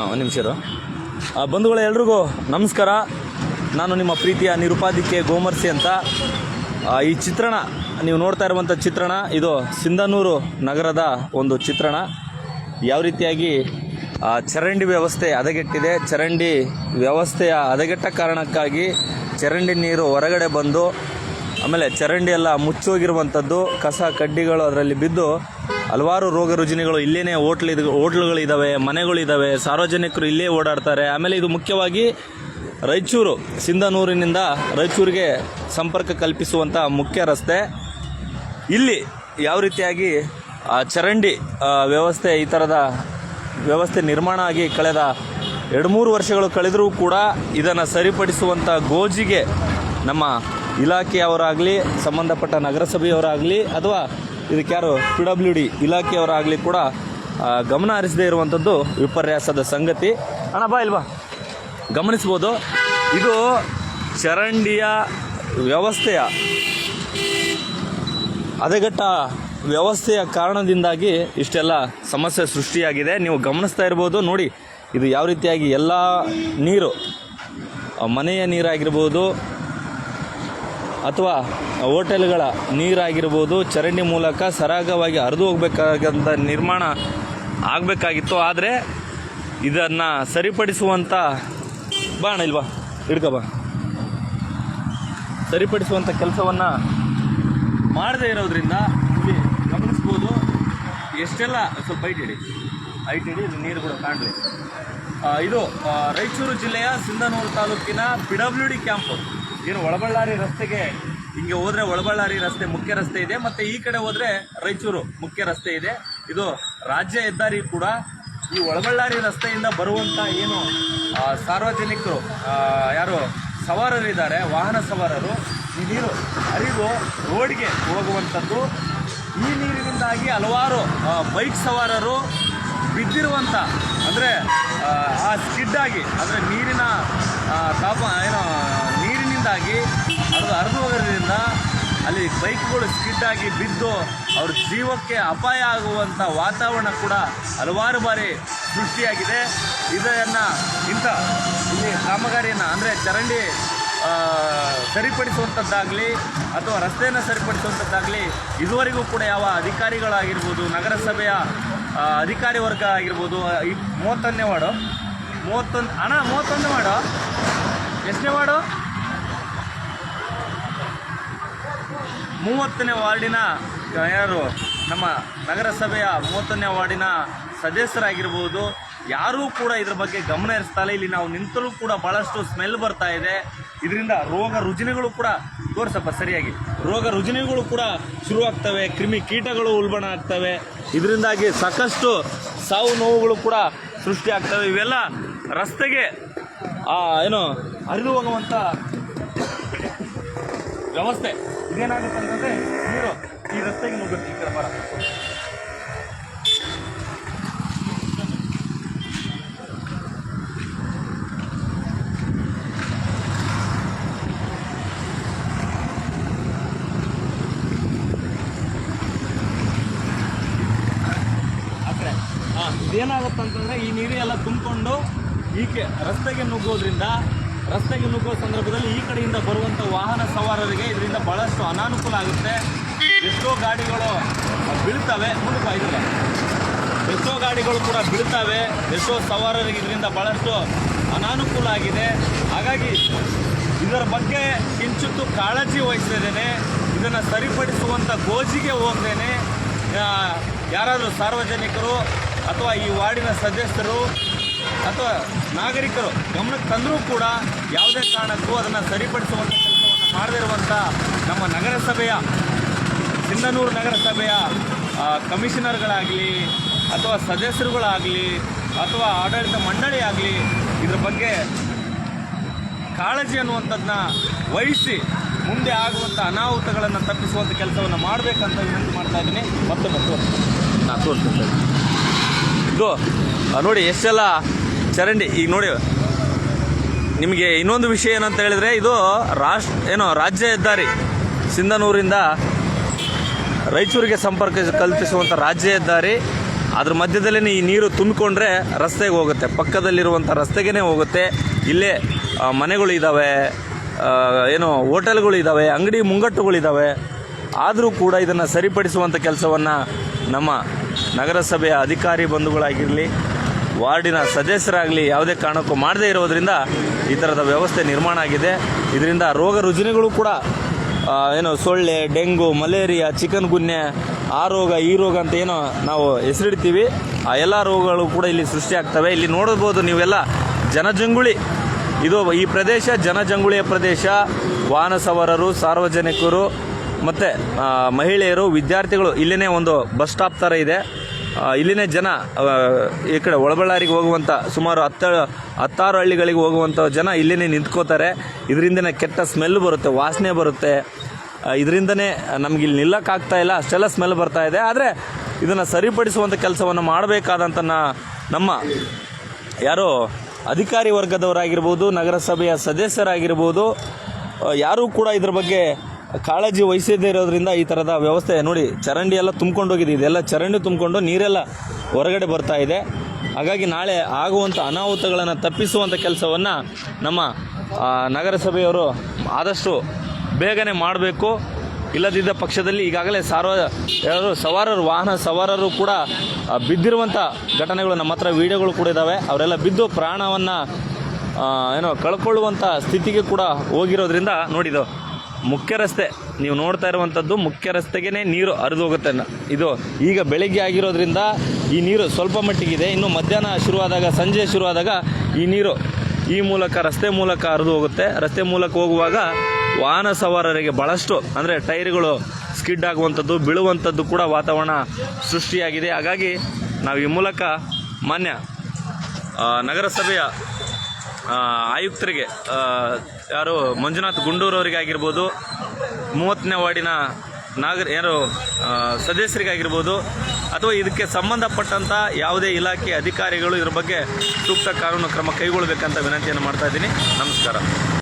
ಹಾಂ, ಒಂದು ನಿಮಿಷ ಇರು. ಬಂಧುಗಳು, ಎಲ್ರಿಗೂ ನಮಸ್ಕಾರ. ನಾನು ನಿಮ್ಮ ಪ್ರೀತಿಯ ನಿರುಪಾದಿಕೆ ಗೋಮರ್ಸಿ ಅಂತ. ಈ ಚಿತ್ರಣ, ನೀವು ನೋಡ್ತಾ ಇರುವಂಥ ಚಿತ್ರಣ, ಇದು ಸಿಂಧನೂರು ನಗರದ ಒಂದು ಚಿತ್ರಣ. ಯಾವ ರೀತಿಯಾಗಿ ಚರಂಡಿ ವ್ಯವಸ್ಥೆ ಹದಗೆಟ್ಟಿದೆ. ಚರಂಡಿ ವ್ಯವಸ್ಥೆಯ ಹದಗೆಟ್ಟ ಕಾರಣಕ್ಕಾಗಿ ಚರಂಡಿ ನೀರು ಹೊರಗಡೆ ಬಂದು, ಆಮೇಲೆ ಚರಂಡಿ ಎಲ್ಲ ಮುಚ್ಚೋಗಿರುವಂಥದ್ದು ಕಸ ಕಡ್ಡಿಗಳು ಅದರಲ್ಲಿ ಬಿದ್ದು ಹಲವಾರು ರೋಗ ರುಜಿನಗಳು ಇಲ್ಲೇನೆ ಹೋಟ್ಲ್ ಇದು ಹೋಟ್ಲುಗಳಿದ್ದಾವೆ ಮನೆಗಳಿದ್ದಾವೆ ಸಾರ್ವಜನಿಕರು ಇಲ್ಲೇ ಓಡಾಡ್ತಾರೆ. ಆಮೇಲೆ ಇದು ಮುಖ್ಯವಾಗಿ ರಾಯಚೂರು, ಸಿಂಧನೂರಿನಿಂದ ರಾಯಚೂರಿಗೆ ಸಂಪರ್ಕ ಕಲ್ಪಿಸುವಂಥ ಮುಖ್ಯ ರಸ್ತೆ. ಇಲ್ಲಿ ಯಾವ ರೀತಿಯಾಗಿ ಚರಂಡಿ ವ್ಯವಸ್ಥೆ, ಈ ಥರದ ವ್ಯವಸ್ಥೆ ನಿರ್ಮಾಣ ಆಗಿ ಕಳೆದ ಎರಡು ಮೂರು ವರ್ಷಗಳು ಕಳೆದರೂ ಕೂಡ ಇದನ್ನು ಸರಿಪಡಿಸುವಂಥ ಗೋಜಿಗೆ ನಮ್ಮ ಇಲಾಖೆಯವರಾಗಲಿ, ಸಂಬಂಧಪಟ್ಟ ನಗರಸಭೆಯವರಾಗಲಿ, ಅಥವಾ ಇದಕ್ಕೆ ಯಾರು? ಪಿ ಡಬ್ಲ್ಯೂ ಡಿ ಇಲಾಖೆಯವರಾಗಲಿ ಕೂಡ ಗಮನ ಹರಿಸದೇ ಇರುವಂಥದ್ದು ವಿಪರ್ಯಾಸದ ಸಂಗತಿ. ಅಣ್ಣ, ಬಾ ಇಲ್ವಾ ಗಮನಿಸ್ಬೋದು. ಇದು ಚರಂಡಿಯ ವ್ಯವಸ್ಥೆಯ ಅದಗಟ್ಟ ವ್ಯವಸ್ಥೆಯ ಕಾರಣದಿಂದಾಗಿ ಇಷ್ಟೆಲ್ಲ ಸಮಸ್ಯೆ ಸೃಷ್ಟಿಯಾಗಿದೆ. ನೀವು ಗಮನಿಸ್ತಾ ಇರ್ಬೋದು. ನೋಡಿ, ಇದು ಯಾವ ರೀತಿಯಾಗಿ ಎಲ್ಲ ನೀರು ಮನೆಯ ನೀರಾಗಿರ್ಬೋದು ಅಥವಾ ಹೋಟೆಲ್ಗಳ ನೀರಾಗಿರ್ಬೋದು, ಚರಂಡಿ ಮೂಲಕ ಸರಾಗವಾಗಿ ಹರಿದು ಹೋಗಬೇಕಾದಂಥ ನಿರ್ಮಾಣ ಆಗಬೇಕಾಗಿತ್ತು. ಆದರೆ ಇದನ್ನು ಸರಿಪಡಿಸುವಂಥ ಬಾಣ ಇಲ್ವಾ? ಬಾ. ಸರಿಪಡಿಸುವಂಥ ಕೆಲಸವನ್ನು ಮಾಡದೇ ಇರೋದ್ರಿಂದ ಇಲ್ಲಿ ಗಮನಿಸ್ಬೋದು. ಎಷ್ಟೆಲ್ಲ, ಸ್ವಲ್ಪ ಐಟ್ ಇಡಿ ಐಟ್ ಇಡಿ ನೀರು ಕೂಡ ಕಾಣಲಿ. ಇದು ರೈಚೂರು ಜಿಲ್ಲೆಯ ಸಿಂಧನೂರು ತಾಲೂಕಿನ ಪಿ ಡಬ್ಲ್ಯೂ ಡಿ ಕ್ಯಾಂಪು. ಏನು ಒಳಬಳ್ಳಾರಿ ರಸ್ತೆಗೆ ಹಿಂಗೆ ಹೋದ್ರೆ ಒಳಬಳ್ಳಾರಿ ರಸ್ತೆ ಮುಖ್ಯ ರಸ್ತೆ ಇದೆ, ಮತ್ತೆ ಈ ಕಡೆ ಹೋದ್ರೆ ರಾಯಚೂರು ಮುಖ್ಯ ರಸ್ತೆ ಇದೆ. ಇದು ರಾಜ್ಯ ಹೆದ್ದಾರಿ ಕೂಡ ಈ ಒಳಬಳ್ಳಾರಿ ರಸ್ತೆಯಿಂದ ಬರುವಂತ ಏನು ಸಾರ್ವಜನಿಕರು ಯಾರು ಸವಾರರಿದ್ದಾರೆ, ವಾಹನ ಸವಾರರು, ಈ ನೀರು ಹರಿದು ರೋಡ್ಗೆ ಹೋಗುವಂಥದ್ದು. ಈ ನೀರಿನಿಂದಾಗಿ ಹಲವಾರು ಬೈಕ್ ಸವಾರರು ಬಿದ್ದಿರುವಂಥ ಅಂದರೆ, ಆ ಸ್ಕಿಡ್ ಆಗಿ, ಅಂದರೆ ನೀರಿನ ತಾಪ, ಏನೋ ನೀರಿನಿಂದಾಗಿ ಅದು ಹರಿದು ಹೋಗೋದ್ರಿಂದ ಅಲ್ಲಿ ಬೈಕ್ಗಳು ಸ್ಕಿಡ್ಡಾಗಿ ಆಗಿ ಬಿದ್ದು ಅವ್ರ ಜೀವಕ್ಕೆ ಅಪಾಯ ಆಗುವಂಥ ವಾತಾವರಣ ಕೂಡ ಹಲವಾರು ಬಾರಿ ಸೃಷ್ಟಿಯಾಗಿದೆ. ಇದನ್ನು ಇಂಥ ಇಲ್ಲಿ ಕಾಮಗಾರಿಯನ್ನು ಅಂದರೆ ಚರಂಡಿ ಸರಿಪಡಿಸುವಂಥದ್ದಾಗಲಿ ಅಥವಾ ರಸ್ತೆಯನ್ನು ಸರಿಪಡಿಸುವಂಥದ್ದಾಗಲಿ ಇದುವರೆಗೂ ಕೂಡ ಯಾವ ಅಧಿಕಾರಿಗಳಾಗಿರ್ಬೋದು, ನಗರಸಭೆಯ ಅಧಿಕಾರಿ ವರ್ಗ ಆಗಿರ್ಬೋದು ಮೂವತ್ತೊಂದನೇ ವಾರ್ಡು. ಮೂವತ್ತೊಂದು, ಅಣ್ಣ ಮೂವತ್ತೊಂದು ವಾರ್ಡು. ಎಷ್ಟನೇ ವಾರ್ಡು? ಮೂವತ್ತನೇ ವಾರ್ಡಿನ ಯಾರು ನಮ್ಮ ನಗರಸಭೆಯ ಮೂವತ್ತನೇ ವಾರ್ಡಿನ ಸದಸ್ಯರಾಗಿರ್ಬೋದು, ಯಾರೂ ಕೂಡ ಇದ್ರ ಬಗ್ಗೆ ಗಮನ ಹರಿಸ್ತಾ ಇಲ್ಲ. ನಾವು ನಿಂತರೂ ಕೂಡ ಭಾಳಷ್ಟು ಸ್ಮೆಲ್ ಬರ್ತಾ ಇದೆ. ಇದರಿಂದ ರೋಗ ರುಜಿನಗಳು ಕೂಡ ತೋರಿಸಪ್ಪ ಸರಿಯಾಗಿ. ರೋಗ ರುಜಿನಗಳು ಕೂಡ ಶುರುವಾಗ್ತವೆ ಕ್ರಿಮಿ ಕೀಟಗಳು ಉಲ್ಬಣ ಆಗ್ತವೆ. ಇದರಿಂದಾಗಿ ಸಾಕಷ್ಟು ಸಾವು ನೋವುಗಳು ಕೂಡ ಸೃಷ್ಟಿಯಾಗ್ತವೆ ಇವೆಲ್ಲ ರಸ್ತೆಗೆ ಏನು, ಹರಿದು ಹೋಗುವಂಥ ವ್ಯವಸ್ಥೆ. ಅಂತಂದ್ರೆ ನೀರು ಈ ರಸ್ತೆಗೆ ನುಗ್ಗುತ್ತೆ ಈ ಕಡೆ ಬರ ಇದೇನಾಗುತ್ತೆ ಈ ನೀರು ಎಲ್ಲ ತುಂಬಿಕೊಂಡು ಈಕೆ ರಸ್ತೆಗೆ ನುಗ್ಗೋದ್ರಿಂದ ರಸ್ತೆಗೆ ನುಗ್ಗುವ ಸಂದರ್ಭದಲ್ಲಿ ಈ ಕಡೆಯಿಂದ ಬರುವಂಥ ವಾಹನ ಸವಾರರಿಗೆ ಇದರಿಂದ ಬಹಳಷ್ಟು ಅನಾನುಕೂಲ ಆಗುತ್ತೆ. ಎಷ್ಟೋ ಗಾಡಿಗಳು ಬೀಳ್ತವೆ. ಮುಂದಕ್ಕೆ ಇದಿಲ್ಲ ಎಷ್ಟೋ ಗಾಡಿಗಳು ಕೂಡ ಬೀಳ್ತವೆ. ಎಷ್ಟೋ ಸವಾರರಿಗೆ ಇದರಿಂದ ಭಾಳಷ್ಟು ಅನಾನುಕೂಲ ಆಗಿದೆ. ಹಾಗಾಗಿ ಇದರ ಬಗ್ಗೆ ಕಿಂಚಿತ್ತು ಕಾಳಜಿ ವಹಿಸಿದ್ದೇನೆ ಇದನ್ನು ಸರಿಪಡಿಸುವಂಥ ಗೋಜಿಗೆ ಹೋಗ್ತೇನೆ. ಯಾರಾದರೂ ಸಾರ್ವಜನಿಕರು ಅಥವಾ ಈ ವಾರ್ಡಿನ ಸದಸ್ಯರು ಅಥವಾ ನಾಗರಿಕರು ಗಮನಕ್ಕೆ ತಂದರೂ ಕೂಡ ಯಾವುದೇ ಕಾರಣಕ್ಕೂ ಅದನ್ನು ಸರಿಪಡಿಸುವಂಥ ಕೆಲಸವನ್ನು ಮಾಡದಿರುವಂಥ ನಮ್ಮ ನಗರಸಭೆಯ, ಸಿಂಧನೂರು ನಗರಸಭೆಯ ಕಮಿಷನರ್ಗಳಾಗಲಿ ಅಥವಾ ಸದಸ್ಯರುಗಳಾಗಲಿ ಅಥವಾ ಆಡಳಿತ ಮಂಡಳಿ ಆಗಲಿ ಇದ್ರ ಬಗ್ಗೆ ಕಾಳಜಿ ಅನ್ನುವಂಥದ್ದನ್ನ ವಹಿಸಿ ಮುಂದೆ ಆಗುವಂಥ ಅನಾಹುತಗಳನ್ನು ತಪ್ಪಿಸುವಂಥ ಕೆಲಸವನ್ನು ಮಾಡಬೇಕಂತ ವಿನಂತಿ ಮಾಡ್ತಾ ಇದ್ದೀನಿ. ಮತ್ತೆ ಮತ್ತೆ ತೋರಿಸ್ತೀನಿ ಇದು ನೋಡಿ, ಎಷ್ಟೆಲ್ಲ ಚರಂಡಿ, ಈಗ ನೋಡಿ. ನಿಮಗೆ ಇನ್ನೊಂದು ವಿಷಯ ಏನಂತ ಹೇಳಿದರೆ, ಇದು ರಾಷ್ಟ್ರ ಏನೋ, ರಾಜ್ಯ ಹೆದ್ದಾರಿ, ಸಿಂಧನೂರಿಂದ ರಾಯಚೂರಿಗೆ ಸಂಪರ್ಕ ಕಲ್ಪಿಸುವಂಥ ರಾಜ್ಯ ಹೆದ್ದಾರಿ. ಅದ್ರ ಮಧ್ಯದಲ್ಲಿ ಈ ನೀರು ತುಂಬಿಕೊಂಡ್ರೆ ರಸ್ತೆಗೆ ಹೋಗುತ್ತೆ. ಪಕ್ಕದಲ್ಲಿರುವಂಥ ರಸ್ತೆಗೇ ಹೋಗುತ್ತೆ. ಇಲ್ಲೇ ಮನೆಗಳು ಇದ್ದಾವೆ ಏನು, ಹೋಟೆಲ್ಗಳು ಇದ್ದಾವೆ ಅಂಗಡಿ ಮುಂಗಟ್ಟುಗಳಿದ್ದಾವೆ ಆದರೂ ಕೂಡ ಇದನ್ನು ಸರಿಪಡಿಸುವಂಥ ಕೆಲಸವನ್ನು ನಮ್ಮ ನಗರಸಭೆಯ ಅಧಿಕಾರಿ ಬಂಧುಗಳಾಗಿರಲಿ, ವಾರ್ಡಿನ ಸದಸ್ಯರಾಗಲಿ ಯಾವುದೇ ಕಾರಣಕ್ಕೂ ಮಾಡದೇ ಇರೋದರಿಂದ ಈ ಥರದ ವ್ಯವಸ್ಥೆ ನಿರ್ಮಾಣ ಆಗಿದೆ. ಇದರಿಂದ ರೋಗ ರುಜಿನಗಳು ಕೂಡ ಏನು ಸೊಳ್ಳೆ, ಡೆಂಗು, ಮಲೇರಿಯಾ ಚಿಕನ್ ಗುನ್ಯೆ ಆ ರೋಗ, ಈ ರೋಗ ಅಂತ ಏನೋ ನಾವು ಹೆಸರಿಡ್ತೀವಿ. ಆ ಎಲ್ಲ ರೋಗಗಳು ಕೂಡ ಇಲ್ಲಿ ಸೃಷ್ಟಿಯಾಗ್ತವೆ ಇಲ್ಲಿ ನೋಡಬಹುದು ನೀವೆಲ್ಲ ಜನಜಂಗುಳಿ. ಇದು ಈ ಪ್ರದೇಶ ಜನಜಂಗುಳಿಯ ಪ್ರದೇಶ. ವಾಹನ ಸವಾರರು ಸಾರ್ವಜನಿಕರು, ಮತ್ತು ಮಹಿಳೆಯರು, ವಿದ್ಯಾರ್ಥಿಗಳು ಇಲ್ಲಿನೇ ಒಂದು ಬಸ್ ಸ್ಟಾಪ್ ಥರ ಇದೆ. ಇಲ್ಲಿನೇ ಜನ ಈ ಕಡೆ ಒಳಬಳ್ಳಾರಿಗೆ ಹೋಗುವಂಥ ಸುಮಾರು ಹತ್ತ, ಹತ್ತಾರು ಹಳ್ಳಿಗಳಿಗೆ ಹೋಗುವಂಥ ಜನ ಇಲ್ಲಿನೇ ನಿಂತ್ಕೋತಾರೆ. ಇದರಿಂದನೇ ಕೆಟ್ಟ ಸ್ಮೆಲ್ ಬರುತ್ತೆ, ವಾಸನೆ ಬರುತ್ತೆ. ಇದರಿಂದನೇ ನಮ್ಗೆ ಇಲ್ಲಿ ನಿಲ್ಲಕ್ಕಾಗ್ತಾ ಇಲ್ಲ, ಅಷ್ಟೆಲ್ಲ ಸ್ಮೆಲ್ ಬರ್ತಾ ಇದೆ. ಆದರೆ ಇದನ್ನು ಸರಿಪಡಿಸುವಂಥ ಕೆಲಸವನ್ನು ಮಾಡಬೇಕಾದಂಥ ನಮ್ಮ ಯಾರೋ ಅಧಿಕಾರಿ ವರ್ಗದವರಾಗಿರ್ಬೋದು, ನಗರಸಭೆಯ ಸದಸ್ಯರಾಗಿರ್ಬೋದು ಯಾರೂ ಕೂಡ ಇದ್ರ ಬಗ್ಗೆ ಕಾಳಜಿ ವಹಿಸದೇ ಇರೋದ್ರಿಂದ ಈ ಥರದ ವ್ಯವಸ್ಥೆ ನೋಡಿ, ಚರಂಡಿ ಎಲ್ಲ ತುಂಬ್ಕೊಂಡು ಹೋಗಿದೆ. ಇದೆಲ್ಲ ಚರಂಡಿ ತುಂಬಿಕೊಂಡು ನೀರೆಲ್ಲ ಹೊರಗಡೆ ಬರ್ತಾ ಇದೆ. ಹಾಗಾಗಿ ನಾಳೆ ಆಗುವಂಥ ಅನಾಹುತಗಳನ್ನು ತಪ್ಪಿಸುವಂಥ ಕೆಲಸವನ್ನು ನಮ್ಮ ನಗರಸಭೆಯವರು ಆದಷ್ಟು ಬೇಗನೆ ಮಾಡಬೇಕು. ಇಲ್ಲದಿದ್ದ ಪಕ್ಷದಲ್ಲಿ ಈಗಾಗಲೇ ಸಾರ್ವ, ಯಾರು ಸವಾರರು, ವಾಹನ ಸವಾರರು ಕೂಡ ಬಿದ್ದಿರುವಂಥ ಘಟನೆಗಳು ನಮ್ಮ ಹತ್ರ ವಿಡಿಯೋಗಳು ಕೂಡ ಇದ್ದಾವೆ ಅವರೆಲ್ಲ ಬಿದ್ದು ಪ್ರಾಣವನ್ನು ಏನೋ ಕಳ್ಕೊಳ್ಳುವಂಥ ಸ್ಥಿತಿಗೆ ಕೂಡ ಹೋಗಿರೋದ್ರಿಂದ ನೋಡಿದು ಮುಖ್ಯ ರಸ್ತೆ. ನೀವು ನೋಡ್ತಾ ಇರುವಂಥದ್ದು ಮುಖ್ಯ ರಸ್ತೆಗೆ ನೀರು ಹರಿದು ಹೋಗುತ್ತೆ. ಇದು ಈಗ ಬೆಳಗ್ಗೆ ಆಗಿರೋದ್ರಿಂದ ಈ ನೀರು ಸ್ವಲ್ಪ ಮಟ್ಟಿಗಿದೆ. ಇನ್ನು ಮಧ್ಯಾಹ್ನ ಶುರುವಾದಾಗ, ಸಂಜೆ ಶುರುವಾದಾಗ ಈ ನೀರು ಈ ಮೂಲಕ ರಸ್ತೆ ಮೂಲಕ ಹರಿದು ಹೋಗುತ್ತೆ. ರಸ್ತೆ ಮೂಲಕ ಹೋಗುವಾಗ ವಾಹನ ಸವಾರರಿಗೆ ಭಾಳಷ್ಟು ಅಂದರೆ ಟೈರ್ಗಳು ಸ್ಕಿಡ್ ಆಗುವಂಥದ್ದು ಬೀಳುವಂಥದ್ದು ಕೂಡ ವಾತಾವರಣ ಸೃಷ್ಟಿಯಾಗಿದೆ. ಹಾಗಾಗಿ ನಾವು ಈ ಮೂಲಕ ಮಾನ್ಯ ನಗರಸಭೆಯ ಆಯುಕ್ತರಿಗೆ ಯಾರು ಮಂಜುನಾಥ್ ಗುಂಡೂರವರಿಗೆ ಆಗಿರ್ಬೋದು ಮೂವತ್ತನೇ ವಾರ್ಡಿನ ನಾಗರ, ಯಾರು ಸದಸ್ಯರಿಗಾಗಿರ್ಬೋದು, ಅಥವಾ ಇದಕ್ಕೆ ಸಂಬಂಧಪಟ್ಟಂಥ ಯಾವುದೇ ಇಲಾಖೆ ಅಧಿಕಾರಿಗಳು ಇದ್ರ ಬಗ್ಗೆ ಸೂಕ್ತ ಕಾನೂನು ಕ್ರಮ ಕೈಗೊಳ್ಳಬೇಕಂತ ವಿನಂತಿಯನ್ನು ಮಾಡ್ತಾ ಇದ್ದೀನಿ. ನಮಸ್ಕಾರ.